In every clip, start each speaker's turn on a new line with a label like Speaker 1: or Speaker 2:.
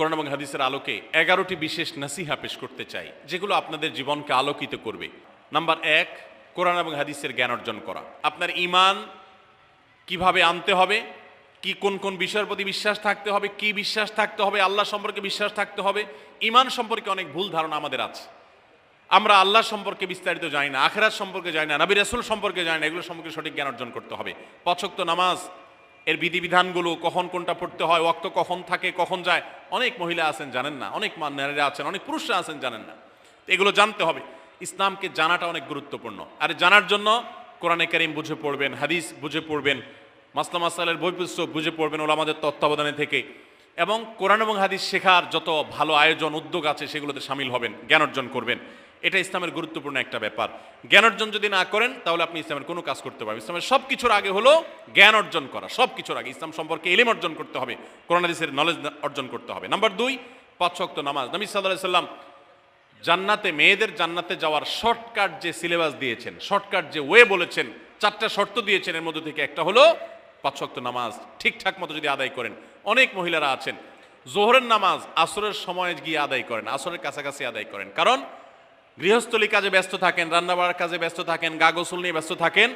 Speaker 1: কোরআন এবং হাদিসের আলোকে এগারোটি বিশেষ নাসিহা পেশ করতে চাই, যেগুলো আপনাদের জীবনকে আলোকিত করবে। নাম্বার এক, কোরআন এবং হাদিসের জ্ঞান অর্জন করা। আপনার ইমান কীভাবে আনতে হবে? কি কোন কোন বিষয়ের প্রতি বিশ্বাস থাকতে হবে? কি বিশ্বাস থাকতে হবে? আল্লাহ সম্পর্কে বিশ্বাস থাকতে হবে? ইমান সম্পর্কে অনেক ভুল ধারণা আমাদের আছে। আমরা আল্লাহ সম্পর্কে বিস্তারিত জানি না, আখেরাত সম্পর্কে জানি না, নবী রাসূল সম্পর্কে জানি না, এগুলো সম্পর্কে সঠিক জ্ঞান অর্জন করতে হবে। পছক্ত নামাজ এর বিধিবিধানগুলো কখন কোনটা পড়তে হয় ওক্ত কখন থাকে, কখন যায়, অনেক মহিলা আছেন জানেন না, অনেক নারীরা আছেন, অনেক পুরুষরা আছেন জানেন না। এগুলো জানতে হবে। ইসলামকে জানাটা অনেক গুরুত্বপূর্ণ। আর জানার জন্য কোরআনে কারিম বুঝে পড়বেন, হাদিস বুঝে পড়বেন, মাসলা মাসালের বই পুস্তক বুঝে পড়বেন ওরা আমাদের তত্ত্বাবধানে থেকে। এবং কোরআন এবং হাদিস শেখার যত ভালো আয়োজন, উদ্যোগ আছে, সেগুলোতে সামিল হবেন, জ্ঞান অর্জন করবেন। এটা ইসলামের গুরুত্বপূর্ণ একটা ব্যাপার। জ্ঞান অর্জন যদি না করেন, তাহলে আপনি ইসলামের কোনো কাজ করতে পারবেন ইসলামের সব কিছুর আগে হলো জ্ঞান অর্জন করা সব কিছুর আগে। ইসলাম সম্পর্কে এলিম অর্জন করতে হবে, কোরআন হাদিসের নলেজ অর্জন করতে হবে। নাম্বার দুই, পাঁচ শক্ত নামাজ। নবী সাল্লাহ সাল্লাম জান্নাতে, মেয়েদের জান্নাতে যাওয়ার শর্টকাট যে সিলেবাস দিয়েছেন শর্টকাট যে ওয়ে বলেছেন, চারটা শর্ত দিয়েছেন এর মধ্যে থেকে একটা হলো পাঁচ শক্ত নামাজ। ঠিকঠাক মতো যদি আদায় করেন। অনেক মহিলারা আছেন, জোহরের নামাজ আসরের সময় গিয়ে আদায় করেন, আসরের কাছাকাছি আদায় করেন। কারণ গৃহস্থলী কাজে ব্যস্ত থাকেন, রান্নাবাড়ার কাজে ব্যস্ত থাকেন গা গোসল নিয়ে ব্যস্ত থাকেন।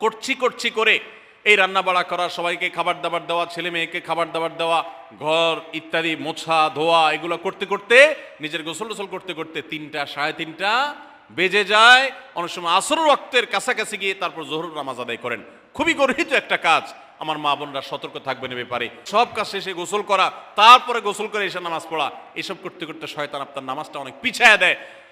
Speaker 1: করছি করছি করে এই রান্না বাড়া করা, সবাইকে খাবার দাবার দেওয়া, ছেলে মেয়েকে খাবার দাবার দেওয়া, ঘর ইত্যাদি মোছা, ধোয়া, এগুলো করতে করতে, নিজের গোসল টোসল করতে করতে তিনটা, সাড়ে তিনটা বেজে যায়। অনেক সময় আসর রক্তের কাছাকাছি গিয়ে তারপর জোহর নামাজ আদায় করেন। খুবই গর্হিত একটা কাজ। আমার মা বোনরা সতর্ক থাকবেন এ ব্যাপারে। সব কাজ শেষে গোসল করা, তারপরে গোসল করে এসে নামাজ পড়া, এসব করতে করতে শয়তান আপনার নামাজটা অনেক পিছায় দেয়।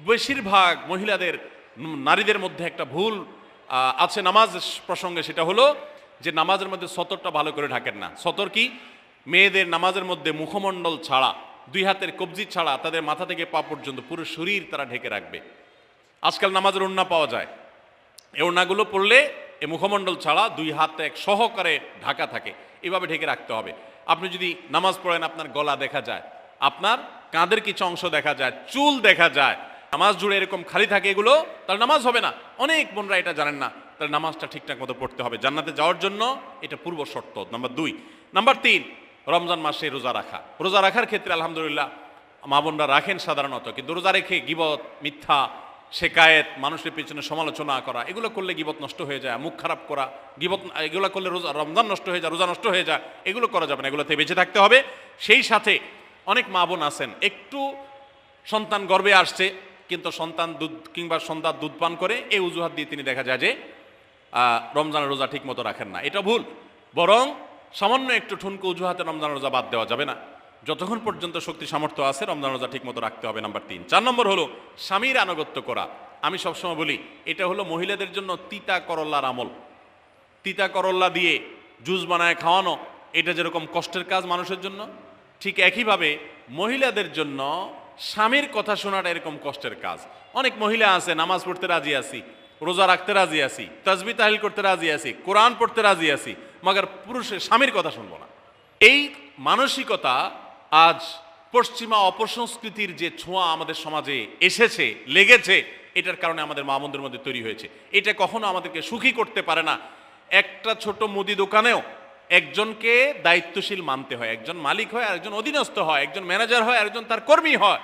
Speaker 1: বেশিরভাগ মহিলাদের নারীদের মধ্যে একটা ভুল আছে নামাজ প্রসঙ্গে, সেটা হলো যে নামাজের মধ্যে সতরটা ভালো করে ঢাকেন না। সতর কি? মেয়েদের নামাজের মধ্যে মুখমণ্ডল ছাড়া, দুই হাতের কবজি ছাড়া, তাদের মাথা থেকে পা পর্যন্ত পুরো শরীর তারা ঢেকে রাখবে। আজকাল নামাজের ওড়না পাওয়া যায়। এই ওড়নাগুলো পড়লে এ মুখমণ্ডল ছাড়া দুই হাত এক সহকারে ঢাকা থাকে। এভাবে ঢেকে রাখতে হবে। আপনি যদি নামাজ পড়েন, আপনার গলা দেখা যায়, আপনার কাঁধের কিছু অংশ দেখা যায়, চুল দেখা যায় নামাজ জুড়ে এরকম খালি থাকে এগুলো, তাহলে নামাজ হবে না। অনেক বোনরা এটা জানেন না, তাহলে নামাজটা ঠিকঠাক মতো পড়তে হবে। জান্নাতে যাওয়ার জন্য এটা পূর্ব শর্ত। নাম্বার দুই। নাম্বার তিন, রমজান মাসে রোজা রাখা। রোজা রাখার ক্ষেত্রে আলহামদুলিল্লাহ মা বোনরা রাখেন সাধারণত, কিন্তু রোজা রেখে গিবত, মিথ্যা, শেকায়েত, মানুষের পেছনে সমালোচনা করা, এগুলো করলে গিবত নষ্ট হয়ে যায়, মুখ খারাপ করা, গিবত, এগুলো করলে রোজা, রমজান নষ্ট হয়ে যায়, রোজা নষ্ট হয়ে যায়, এগুলো করা যাবে না, এগুলোতে বেঁচে থাকতে হবে। সেই সাথে অনেক মা বোন আছেন, একটু সন্তান গর্বে আসছে কিন্তু সন্তান দুধ কিংবা সন্তান দুধ পান করে এই অজুহাত দিয়ে তিনি দেখা যায় যে রমজানের রোজা ঠিক মতো রাখেন না। এটা ভুল। বরং সামান্য একটু ঠুনকো অজুহাতে রমজান রোজা বাদ দেওয়া যাবে না। যতক্ষণ পর্যন্ত শক্তি সামর্থ্য আছে রমজান রোজা ঠিক মতো রাখতে হবে নাম্বার তিন। চার নম্বর হলো স্বামীর আনুগত্য করা। আমি সবসময় বলি, এটা হলো মহিলাদের জন্য তিতা করল্লার আমল। তিতা করল্লা দিয়ে জুস বানায় খাওয়ানো, এটা যেরকম কষ্টের কাজ মানুষের জন্য, ঠিক একইভাবে মহিলাদের জন্য স্বামীর কথা শোনাটা এরকম কষ্টের কাজ। অনেক মহিলা আছে, নামাজ পড়তে রাজি আছি, রোজা রাখতে রাজি আছি, তাজবি তাহিল করতে রাজি আছি, কোরআন পড়তে রাজি আছি, মগর পুরুষের স্বামীর কথা শুনব না। এই মানসিকতা আজ পশ্চিমা অপসংস্কৃতির যে ছোঁয়া আমাদের সমাজে এসেছে, লেগেছে, এটার কারণে আমাদের মা বোনদের মধ্যে তৈরি হয়েছে। এটা কখনো আমাদেরকে সুখী করতে পারে না। একটা ছোট মুদি দোকানেও একজনকে দায়িত্বশীল মানতে হয়, একজন মালিক হয়, আরেকজন অধীনস্থ হয়, একজন ম্যানেজার হয়, আরেকজন তার কর্মী হয়।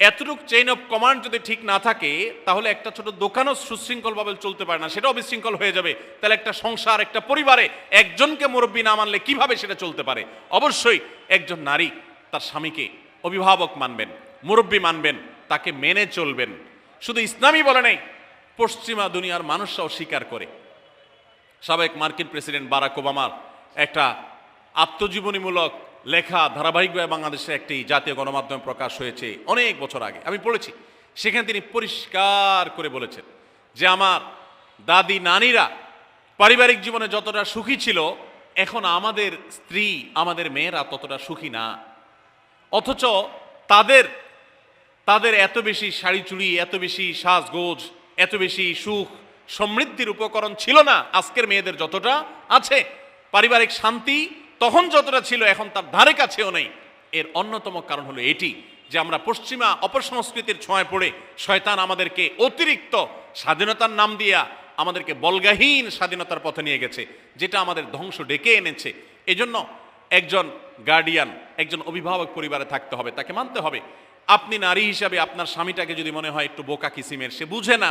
Speaker 1: এতটুক চেইন অফ কমান্ড যদি ঠিক না থাকে, তাহলে একটা ছোট দোকানও সুশৃঙ্খলভাবে চলতে পারে না, সেটাও বিশৃঙ্খল হয়ে যাবে। তাহলে একটা সংসার, একটা পরিবারে একজনকে মুরব্বী না মানলে কীভাবে সেটা চলতে পারে? অবশ্যই একজন নারী তার স্বামীকে অভিভাবক মানবেন, মুরব্বী মানবেন, তাকে মেনে চলবেন। শুধু ইসলামই বলে নেই, পশ্চিমা দুনিয়ার মানুষরাও স্বীকার করে। সাবেক মার্কিন প্রেসিডেন্ট বারাক ওবামার একটা আত্মজীবনীমূলক লেখা ধারাবাহিকভাবে বাংলাদেশে একটি জাতীয় গণমাধ্যমে প্রকাশ হয়েছে অনেক বছর আগে। আমি পড়েছি। সেখানে তিনি পরিষ্কার করে বলেছেন যে আমার দাদি নানিরা পারিবারিক জীবনে যতটা সুখী ছিল, এখন আমাদের স্ত্রী, আমাদের মেয়েরা ততটা সুখী না। অথচ তাদের তাদের এত বেশি শাড়ি চুড়ি, এত বেশি সাজগোজ, এত বেশি সুখ সমৃদ্ধির উপকরণ ছিল না। আজকের মেয়েদের যতটা আছে, পারিবারিক শান্তি তখন যতটা ছিল, এখন তার ধারে কাছেও নেই। এর অন্যতম কারণ হলো এটি যে আমরা পশ্চিমা অপসংস্কৃতির ছোঁয়ায় পড়ে শয়তান আমাদেরকে অতিরিক্ত স্বাধীনতার নাম দিয়া আমাদেরকে বলগাহীন স্বাধীনতার পথে নিয়ে গেছে, যেটা আমাদের ধ্বংস ডেকে এনেছে। এজন্য একজন গার্ডিয়ান একজন অভিভাবক পরিবারে থাকতে হবে, তাকে মানতে হবে। আপনি নারী হিসাবে আপনার স্বামীটাকে যদি মনে হয় একটু বোকা কিসিমের, সে বুঝে না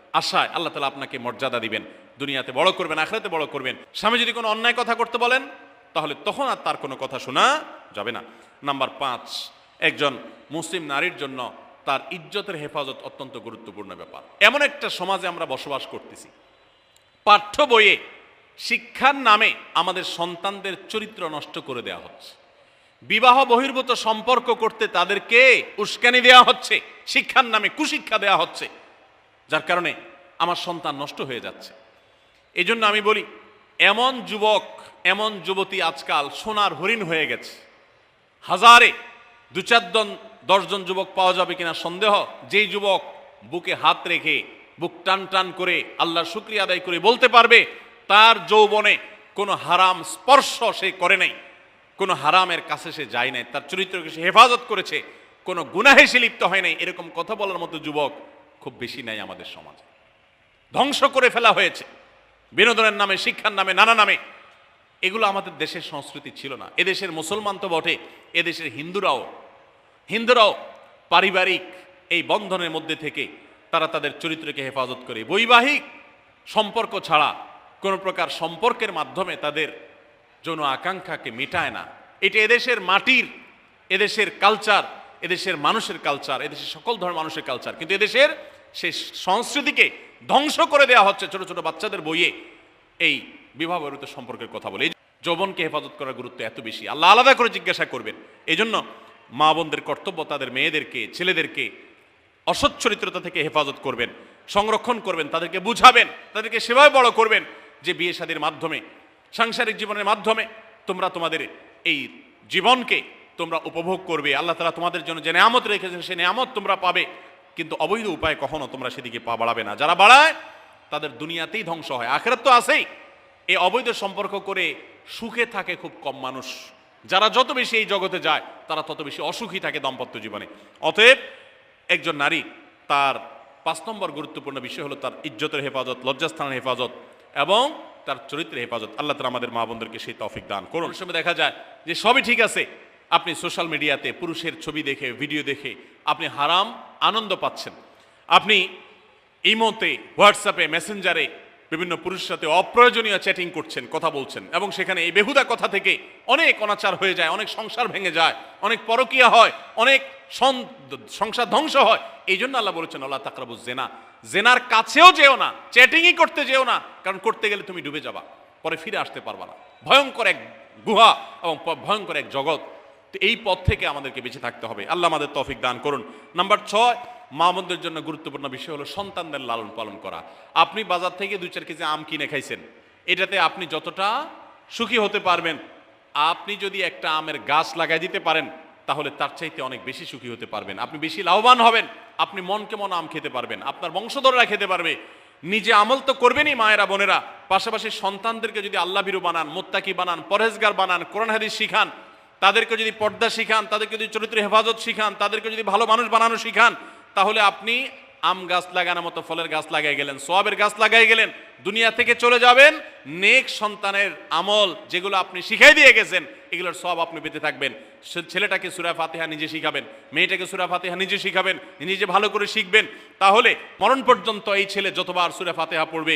Speaker 1: আশায় আল্লাহ তালা আপনাকে মর্যাদা দিবেন। দুনিয়াতে বড় করবেন, আখরাতে বড় করবেন। স্বামী যদি কোনো অন্যায় কথা করতে বলেন, তাহলে তখন আর তার কোনো কথা শোনা যাবে না। নাম্বার পাঁচ, একজন মুসলিম নারীর জন্য তার ইজ্জতের হেফাজত অত্যন্ত গুরুত্বপূর্ণ ব্যাপার। এমন একটা সমাজে আমরা বসবাস করতেছি। পাঠ্য বইয়ে, শিক্ষার নামে আমাদের সন্তানদের চরিত্র নষ্ট করে দেওয়া হচ্ছে। বিবাহ বহির্ভূত সম্পর্ক করতে তাদেরকে উস্কানি দেওয়া হচ্ছে, শিক্ষার নামে কুশিক্ষা দেওয়া হচ্ছে। যার কারণে আমার সন্তান নষ্ট হয়ে যাচ্ছে। এই জন্য আমি বলি, এমন যুবক, এমন যুবতী আজকাল সোনার হরিণ হয়ে গেছে। হাজারে দু চারজন দশজন যুবক পাওয়া যাবে কিনা সন্দেহ, যেই যুবক বুকে হাত রেখে বুক টান টান করে আল্লাহর শুক্রিয়া আদায় করে বলতে পারবে, তার যৌবনে কোনো হারাম স্পর্শ সে করে নাই, কোনো হারামের কাছে সে যায় নাই, তার চরিত্রকে সে হেফাজত করেছে, কোনো গুনাহে সে লিপ্ত হয় নাই, এরকম কথা বলার মতো যুবক খুব বেশি নাই আমাদের সমাজে। ধ্বংস করে ফেলা হয়েছে। বিনোদনের নামে, শিক্ষার নামে, নানা নামে। এগুলো আমাদের দেশের সংস্কৃতি ছিল না। এদেশের মুসলমান তো বটে, এদেশের হিন্দুরাও। হিন্দুরাও পারিবারিক এই বন্ধনের মধ্যে থেকে তারা তাদের চরিত্রকে হেফাজত করে। বৈবাহিক সম্পর্ক ছাড়া কোনো প্রকার সম্পর্কের মাধ্যমে তাদের যৌন আকাঙ্ক্ষাকে মেটায় না। এটা এদেশের মাটির, এদেশের কালচার এদেশের মানুষের কালচার এদেশের সকল ধরনের মানুষের কালচার কিন্তু এদেশের সেই সংস্কৃতিকে ধ্বংস করে দেওয়া হচ্ছে ছোট ছোট বাচ্চাদের বইয়ে এই বিবাহ সম্পর্কের কথা বলে। যৌবনকে হেফাজত করার গুরুত্ব এত বেশি। আল্লাহ আলাদা করে জিজ্ঞাসা করবেন। এই জন্য মা বোনদের কর্তব্য তাদের মেয়েদেরকে, ছেলেদেরকে অসৎ চরিত্রতা থেকে হেফাজত করবেন, সংরক্ষণ করবেন, তাদেরকে বুঝাবেন, তাদেরকে সেভাবে বড় করবেন যে বিয়ে শাদীর মাধ্যমে, সাংসারিক জীবনের মাধ্যমে তোমরা তোমাদের এই জীবনকে তোমরা উপভোগ করবে। আল্লাহ তালা তোমাদের জন্য যে নেয়ামত রেখেছেন সে নেয়ামত তোমরা পাবে। কিন্তু অবৈধ উপায়ে কখনো তোমরা সেদিকে পা বাড়াবে না। যারা বাড়ায়, তাদের দুনিয়াতেই ধ্বংস হয়। আখেরাত তো আছেই। এই অবৈধ সম্পর্ক করে সুখে থাকে খুব কম মানুষ। যারা যত বেশি এই জগতে যায়, তারা তত বেশি অসুখী থাকে দাম্পত্য জীবনে। অতএব একজন নারী, তার পাঁচ নম্বর গুরুত্বপূর্ণ বিষয় হলো তার ইজ্জতের হেফাজত, লজ্জাস্থানের হেফাজত এবং তার চরিত্রের হেফাজত। আল্লাহ তালা আমাদের মা বোনদেরকে সেই তফিক দান করুন। সময় দেখা যায় যে সবই ঠিক আছে। আপনি সোশ্যাল মিডিয়াতে পুরুষের ছবি দেখে, ভিডিও দেখে আপনি হারাম আনন্দ পাচ্ছেন। আপনি ইমোতে হোয়াটসঅ্যাপে মেসেঞ্জারে বিভিন্ন পুরুষের সাথে অপ্রয়োজনীয় চ্যাটিং করছেন, কথা বলছেন এবং সেখানে এই বেহুদা কথা থেকে অনেক অনাচার হয়ে যায়, অনেক সংসার ভেঙে যায়, অনেক পরকীয়া হয়, অনেক সংসার ধ্বংস হয়। এই জন্য আল্লাহ বলেছেন আল্লাহ তাকরাবু জেনা। জেনার কাছেও যেও না চ্যাটিংই করতে যেও না, কারণ করতে গেলে তুমি ডুবে যাবা, পরে ফিরে আসতে পারবা না। ভয়ঙ্কর এক গুহা এবং ভয়ঙ্কর এক জগৎ। তো এই পথ থেকে আমাদেরকে বেঁচে থাকতে হবে। আল্লাহ আমাদের তৌফিক দান করুন। নাম্বার ছয়, মা বোনদের জন্য গুরুত্বপূর্ণ বিষয় হলো সন্তানদের লালন পালন করা। আপনি বাজার থেকে দুই চার কেজি আম কিনে খাইছেন। এটাতে আপনি যতটা সুখী হতে পারবেন, আপনি যদি একটা আমের গাছ লাগাই দিতে পারেন, তাহলে তার চাইতে অনেক বেশি সুখী হতে পারবেন। আপনি বেশি লাভবান হবেন, আপনি মনকে মন আম খেতে পারবেন, আপনার বংশধররা খেতে পারবে। নিজে আমল তো করবেনই মায়েরা, বোনেরা। পাশাপাশি সন্তানদেরকে যদি আল্লাহ বিরু বানান, মোত্তাকি বানান, পরহেজগার বানান, কোরআন হাদিস শিখান তাদেরকে যদি পর্দা শিখান, তাদেরকে যদি চরিত্র হেফাজত শিখান, তাদেরকে যদি ভালো মানুষ বানানো শিখান, তাহলে আপনি আম গাছ লাগানোর মতো, ফলের গাছ লাগাই গেলেন, সোয়াবের গাছ লাগাই গেলেন, দুনিয়া থেকে চলে যাবেন, নেক সন্তানের আমল যেগুলো আপনি শিখাই দিয়ে গেছেন, এগুলোর সব আপনি পেতে থাকবেন। ছেলেটাকে সুরা ফাতেহা নিজে শিখাবেন, মেয়েটাকে সুরা ফাতেহা নিজে শিখাবেন, নিজে ভালো করে শিখবেন, তাহলে মরণ পর্যন্ত এই ছেলে যতবার সুরা ফাতেহা পড়বে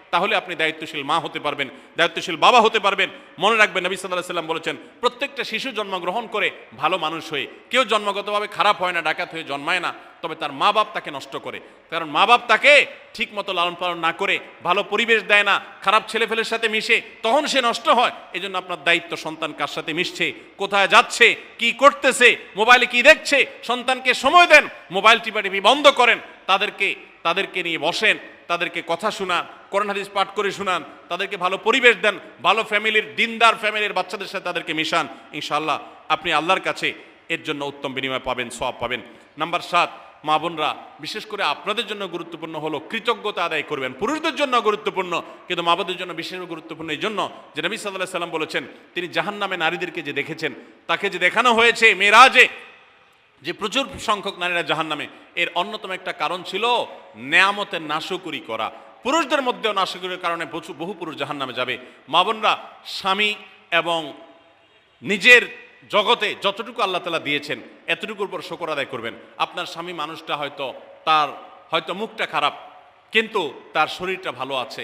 Speaker 1: তাহলে আপনি দায়িত্বশীল মা হতে পারবেন, দায়িত্বশীল বাবা হতে পারবেন। মনে রাখবেন নবী সাল্লাহ সাল্লাম বলেছেন, প্রত্যেকটা শিশু জন্মগ্রহণ করে ভালো মানুষ হয়ে, কেউ জন্মগতভাবে খারাপ হয় না, ডাকাত হয়ে জন্মায় না, তবে তার মা বাপ তাকে নষ্ট করে। কারণ মা বাপ তাকে ঠিক মতো লালন পালন না করে, ভালো পরিবেশ দেয় না, খারাপ ছেলেফেলের সাথে মিশে, তখন সে নষ্ট হয়। এই জন্য আপনার দায়িত্ব সন্তান কার সাথে মিশছে, কোথায় যাচ্ছে, কি করতেছে, মোবাইলে কি দেখছে, সন্তানকে সময় দেন, মোবাইল টিপাটিপি বন্ধ করেন, তাদেরকে তাদেরকে নিয়ে বসেন, তাদেরকে কথা শোনান কোরআন হাদিস পাঠ করে শোনান, তাদেরকে ভালো পরিবেশ দেন, ভালো ফ্যামিলির, দিনদার ফ্যামিলির বাচ্চাদের সাথে তাদেরকে মিশান। ইনশাআল্লাহ আপনি আল্লাহর কাছে এর জন্য উত্তম বিনিময় পাবেন সব পাবেন। নাম্বার সাত, মা বোনরা, বিশেষ করে আপনাদের জন্য গুরুত্বপূর্ণ হলো কৃতজ্ঞতা আদায় করবেন। পুরুষদের জন্য গুরুত্বপূর্ণ, কিন্তু মা বোনদের জন্য বিশেষ গুরুত্বপূর্ণ এই জন্য যে নবী সাল্লাহ সাল্লাম বলেছেন, তিনি জাহান নামে নারীদেরকে যে দেখেছেন, তাকে যে দেখানো হয়েছে মেয়েরাজে যে প্রচুর সংখ্যক নারীরা জাহান নামে এর অন্যতম একটা কারণ ছিল নেয়ামতের নাশকুরি করা। পুরুষদের মধ্যেও নাশকের কারণে প্রচুর বহু পুরুষ জাহান নামে যাবে। মা বোনরা, স্বামী এবং নিজের জগতে যতটুকু আল্লাহ তালা দিয়েছেন, এতটুকুর উপর শকর আদায় করবেন। আপনার স্বামী মানুষটা হয়তো তার হয়তো মুখটা খারাপ, কিন্তু তার শরীরটা ভালো আছে।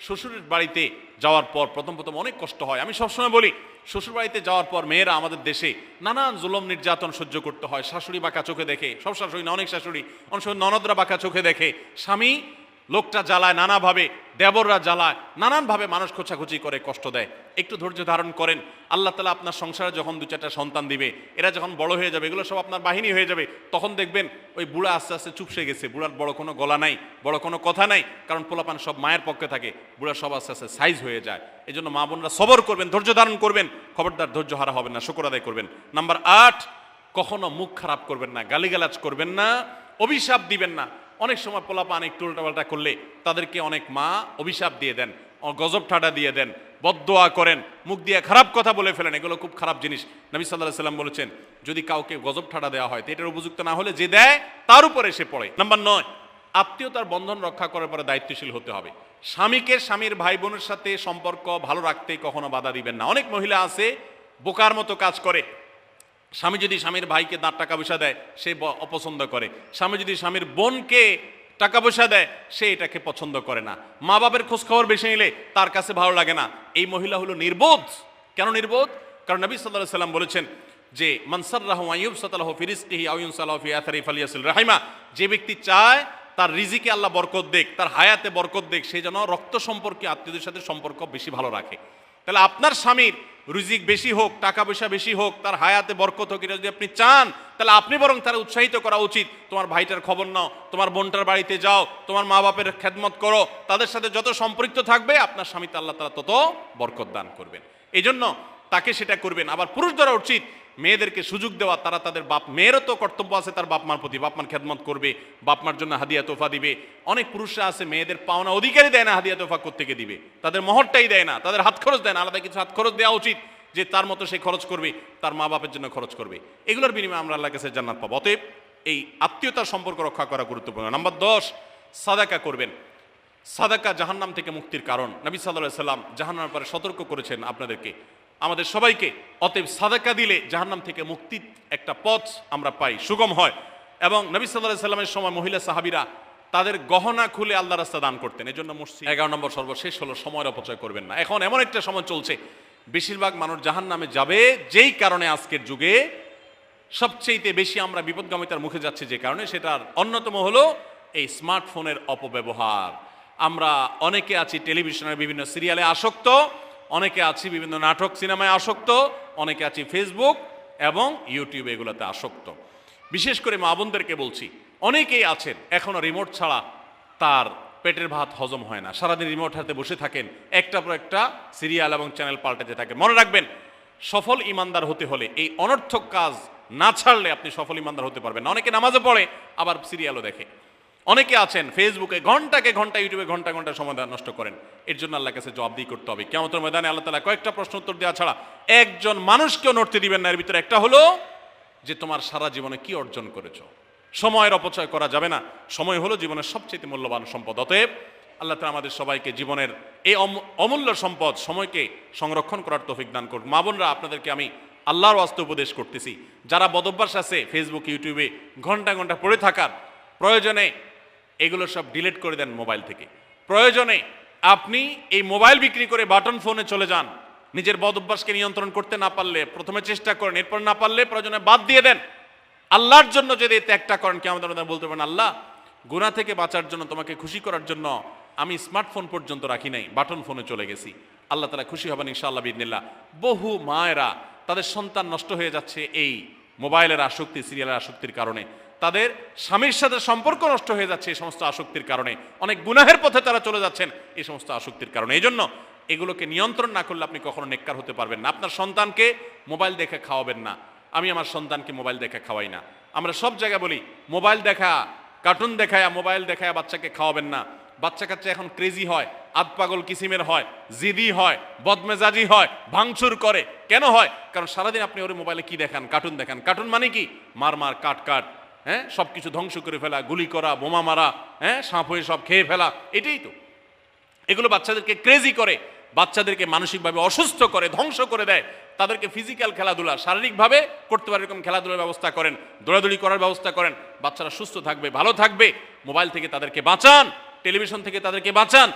Speaker 1: শ্বশুরের বাড়িতে যাওয়ার পর প্রথম প্রথম অনেক কষ্ট হয়। আমি সবসময় বলি, শ্বশুর বাড়িতে যাওয়ার পর মেয়েরা আমাদের দেশে নানান জুলম, নির্যাতন সহ্য করতে হয়। শাশুড়ি বাঁকা চোখে দেখে, সব শাশুড়ি না, অনেক শাশুড়ি, অনেক সময় ননদরা বাঁকা চোখে দেখে, স্বামী লোকটা জ্বালায়, নানাভাবে, দেবররা জ্বালায়, নানানভাবে মানুষ খোঁচাখুচি করে, কষ্ট দেয়। একটু ধৈর্য ধারণ করেন। আল্লাহ তালা আপনার সংসারে যখন দু চারটা সন্তান দিবে, এরা যখন বড় হয়ে যাবে, এগুলো সব আপনার বাহিনী হয়ে যাবে, তখন দেখবেন ওই বুড়া আস্তে আস্তে চুপসে গেছে। বুড়ার বড় কোনো গলা নাই, বড় কোনো কথা নাই, কারণ পোলাপান সব মায়ের পক্ষে থাকে। বুড়া সব আস্তে আস্তে সাইজ হয়ে যায়। এই জন্য মা বোনরা সবর করবেন, ধৈর্য ধারণ করবেন। খবরদার, ধৈর্য হারা হবেন না, শুকর আদায় করবেন। নাম্বার আট, কখনো মুখ খারাপ করবেন না, গালিগালাজ করবেন না, অভিশাপ দিবেন না। অনেক সময় পোলাপান একটু উল্টাপাল্টা করলে তাদেরকে অনেক মা অভিশাপ দিয়ে দেন গজব ঠাডা দিয়ে দেন, বদদোয়া করেন, মুখ দিয়ে খারাপ কথা বলে ফেলেন, এগুলো খুব খারাপ জিনিস। নবী সাল্লাহ সাল্লাম বলেছেন, যদি কাউকে গজব ঠাডা দেওয়া হয়, তো এটার উপযুক্ত না হলে যে দেয়, তার উপরে সে পড়ে। নাম্বার নয়, আত্মীয়তার বন্ধন রক্ষা করার পরে দায়িত্বশীল হতে হবে। স্বামীকে স্বামীর ভাই বোনের সাথে সম্পর্ক ভালো রাখতে কখনো বাধা দিবেন না। অনেক মহিলা আছে, বোকার মতো কাজ করে স্বামী যদি স্বামীর ভাইকে দাঁত টাকা পয়সা দেয়, সে অপছন্দ করে। স্বামী যদি স্বামীর বোনকে টাকা পয়সা দেয়, সে এটাকে পছন্দ করে না। মা বাপের খোঁজ খবর বেশি নিলে তার কাছে ভালো লাগে না। এই মহিলা হলো নির্বোধ। কেন নির্বোধ? কারণ নবী সাল্লাহ সাল্লাম বলেছেন যে মানসার রাহু আইয়ুব সাতালাহ ফিরিস্তিহি আউয়ুন সালাহ ফি আথারি ফালিয়াসুল রাহিমা। যে ব্যক্তি চায়, তার রিজিকে আল্লাহ বরকত দেখ তার হায়াতে বরকত দেখ সে যেন রক্ত সম্পর্কে আত্মীয়দের সাথে সম্পর্ক বেশি ভালো রাখে। তাহলে আপনার স্বামীর রুজিক বেশি হোক টাকা পয়সা বেশি হোক, তার হায়াতে বরকত হোক, এটা যদি আপনি চান, তাহলে আপনি বরং তারা উৎসাহিত করা উচিত। তোমার ভাইটার খবর নাও, তোমার বোনটার বাড়িতে যাও, তোমার মা বাপের খেদমত করো, তাদের সাথে যত সম্পৃক্ত থাকবে, আপনার স্বামীতে আল্লাহ তারা তত বরকত দান করবেন। এই জন্য তাকে সেটা করবেন। আবার পুরুষ ধরা উচিত মেয়েদেরকে সুযোগ দেওয়া, তারা তাদের বাপ মেয়েরও তো কর্তব্য আছে, তার বাপ মার প্রতি। বাপ মার খেদমত করবে, বাপ মার জন্য হাদিয়া তোফা দিবে। অনেক পুরুষরা আছে, মেয়েদের পাওনা অধিকারই দেয় না, হাদিয়া তোফা কোথেকে দিবে। তাদের মহরটাই দেয় না, তাদের হাত খরচ দেয় না। আলাদা কিছু হাত খরচ দেওয়া উচিত যে তার মতো সে খরচ করবে, তার মা বাপের জন্য খরচ করবে। এগুলোর বিনিময়ে আমরা আল্লাহ কাছে জান্নাত পাবো। অতএব এই আত্মীয়তার সম্পর্ক রক্ষা করা গুরুত্বপূর্ণ। নাম্বার দশ, সাদাকা করবেন। সাদাকা জাহান্নাম থেকে মুক্তির কারণ। নবী সাল্লাহ সাল্লাম জাহান্নামের পরে সতর্ক করেছেন আপনাদেরকে। আমাদের সবাইকে অতএব সাদাকা দিলে জাহান্নাম থেকে মুক্তির একটা পথ আমরা পাই, সুগম হয়। এবং নবী সাল্লাহ সাল্লামের সময় মহিলা সাহাবিরা তাদের গহনা খুলে আল্লাহ রাস্তা দান করতেন। এই জন্য মসজিদ এগারো নম্বর সর্বশেষ হলো সময়ের অপচয় করবেন না। এখন এমন একটা সময় চলছে, বেশিরভাগ মানুষ জাহান নামে যাবে যেই কারণে আজকের যুগে। সবচেয়েতে বেশি আমরা বিপদগামিতার মুখে যাচ্ছি যে কারণে, সেটার অন্যতম হলো এই স্মার্টফোনের অপব্যবহার। আমরা অনেকে আছি টেলিভিশনের বিভিন্ন সিরিয়ালে আসক্ত অনেকে আছি বিভিন্ন নাটক সিনেমায় আসক্ত, অনেকে আছি ফেসবুক এবং ইউটিউব এগুলোতে আসক্ত। বিশেষ করে মা বোনদেরকে বলছি, অনেকেই আছেন এখনও রিমোট ছাড়া তার পেটের ভাত হজম হয় না। সারাদিন রিমোট হাতে বসে থাকেন, একটা পর একটা সিরিয়াল এবং চ্যানেল পাল্টাতে থাকেন মনে রাখবেন, সফল ইমানদার হতে হলে এই অনর্থক কাজ না ছাড়লে আপনি সফল ইমানদার হতে পারবেন অনেকে নামাজে পড়ে, আবার সিরিয়ালও দেখে। অনেকে আছেন ফেসবুকে ঘন্টাকে ঘণ্টা, ইউটিউবে ঘণ্টা ঘণ্টা সময় নষ্ট করেন। এর জন্য আল্লাহ কাছে জবাবদিহি করতে হবে। কেমন ময়দানে আল্লাহ তালা কয়েকটা প্রশ্ন উত্তর দেওয়া ছাড়া একজন মানুষকেও নড়তে দিবেন না। এর ভিতরে একটা হলো যে, তোমার সারা জীবনে কি অর্জন করেছ? সময়ের অপচয় করা যাবে না। সময় হলো জীবনের সবচেয়ে মূল্যবান সম্পদ। অতএব আল্লাহ তালা আমাদের সবাইকে জীবনের এই অম- অমূল্য সম্পদ, সময়কে সংরক্ষণ করার তৌফিক দান করুন মা বোনরা, আপনাদেরকে আমি আল্লাহর ওয়াস্তে উপদেশ করতেছি। যারা বদভ্যাস আছে ফেসবুক, ইউটিউবে ঘণ্টা ঘণ্টা পড়ে থাকার প্রয়োজনে এগুলো সব ডিলিট করে দেন মোবাইল থেকে। প্রয়োজনে আপনি এই মোবাইল বিক্রি করে বাটন ফোনে চলে যান। নিজের বদ অভ্যাসকে নিয়ন্ত্রণ করতে না পারলে, প্রথমে চেষ্টা করেন, এরপর না পারলে প্রয়োজনে বাদ দিয়ে দেন। আল্লাহর জন্য যদি ত্যাগটা করেন কেমন আমাদের বলতে পারেন আল্লাহ, গুনাহ থেকে বাঁচার জন্য তোমাকে খুশি করার জন্য আমি স্মার্টফোন পর্যন্ত রাখি নাই, বাটন ফোনে চলে গেছি। আল্লাহ তালা খুশি হবেন ইনশাআল্লাহ বিদিনিল্লাহ বহু মায়েরা তাদের সন্তান নষ্ট হয়ে যাচ্ছে এই মোবাইলের আসক্তি, সিরিয়ালের আসক্তির কারণে। তাদের স্বামীর সাথে সম্পর্ক নষ্ট হয়ে যাচ্ছে এই সমস্ত আসক্তির কারণে। অনেক গুনাহের পথে তারা চলে যাচ্ছেন এই সমস্ত আসক্তির কারণে। এই জন্য এগুলোকে নিয়ন্ত্রণ না করলে আপনি কখনো নেককার হতে পারবেন না। আপনার সন্তানকে মোবাইল দেখে খাওয়াবেন না। আমি আমার সন্তানকে মোবাইল দেখে খাওয়াই না। আমরা সব জায়গায় বলি, মোবাইল দেখা, কার্টুন দেখায়, মোবাইল দেখায় বাচ্চাকে খাওয়াবেন না। বাচ্চা কাচ্চা এখন ক্রেজি হয়, আধ পাগল কিসিমের হয়, জিদি হয়, বদমেজাজি হয়, ভাঙচুর করে। কেন হয়? কারণ সারাদিন আপনি ওর মোবাইলে কি দেখান? কার্টুন দেখান। কার্টুন মানে কি? মার মার, কাট কাট। হ্যাঁ? সব কিছু ধ্বংস করে ফেলা, গুলি করা, বোমা মারা হ্যাঁ? সাঁপ হয়ে সব খেয়ে ফেলা, এটাই তো। এগুলো বাচ্চাদেরকে ক্রেজি করে, বাচ্চাদেরকে মানসিকভাবে অসুস্থ করে, ধ্বংস করে দেয়। তাদেরকে ফিজিক্যাল খেলাধুলা, শারীরিকভাবে করতে পারে এরকম খেলাধুলার ব্যবস্থা করেন, দৌড়াদৌড়ি করার ব্যবস্থা করেন, বাচ্চারা সুস্থ থাকবে, ভালো থাকবে, মোবাইল থেকে তাদেরকে বাঁচান টেলিভিশন থেকে তাদেরকে বাঁচান,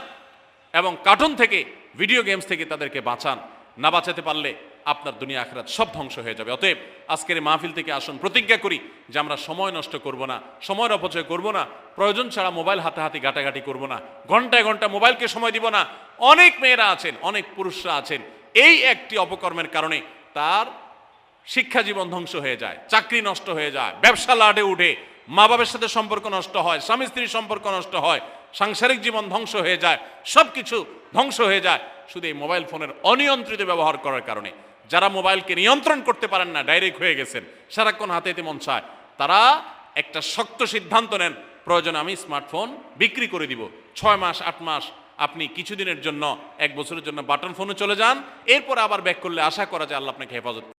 Speaker 1: এবং কার্টুন থেকে ভিডিও গেমস থেকে তাদেরকে বাঁচান। না বাঁচাতে পারলে আপনার দুনিয়া আখরাত সব ধ্বংস হয়ে যাবে। অতএব আজকের মাহফিল থেকে আসুন, প্রতিজ্ঞা করি যে আমরা সময় নষ্ট করব না, সময়ের অপচয় করব না, প্রয়োজন ছাড়া মোবাইল হাতাহাতি ঘাটাঘাটি করব না, ঘন্টায় ঘণ্টা মোবাইলকে সময় দিব না। অনেক মেয়েরা আছেন, অনেক পুরুষরা আছেন, এই একটি অপকর্মের কারণে তার শিক্ষা জীবন ধ্বংস হয়ে যায়, চাকরি নষ্ট হয়ে যায়, ব্যবসা লাডে উঠে মা বাবার সাথে সম্পর্ক নষ্ট হয়, স্বামী স্ত্রীর সম্পর্ক নষ্ট হয়, সাংসারিক জীবন ধ্বংস হয়ে যায় সব কিছু ধ্বংস হয়ে যায়। শুধু এই মোবাইল ফোনের অনিয়ন্ত্রিত ব্যবহার করার কারণে যারা মোবাইলকে নিয়ন্ত্রণ করতে পারেন না, ডাইরেক্ট হয়ে গেছেন। সারাক্ষণ হাতে এতে মন চায়। তারা একটা শক্ত সিদ্ধান্ত নেন, প্রয়োজনে আমি স্মার্টফোন বিক্রি করে দিব। ছয় মাস, আট মাস আপনি কিছুদিনের জন্য, এক বছরের জন্য বাটন ফোনে চলে যান। এরপর আবার ব্যাক করলে আশা করা যায় আল্লাহ আপনাকে হেফাজত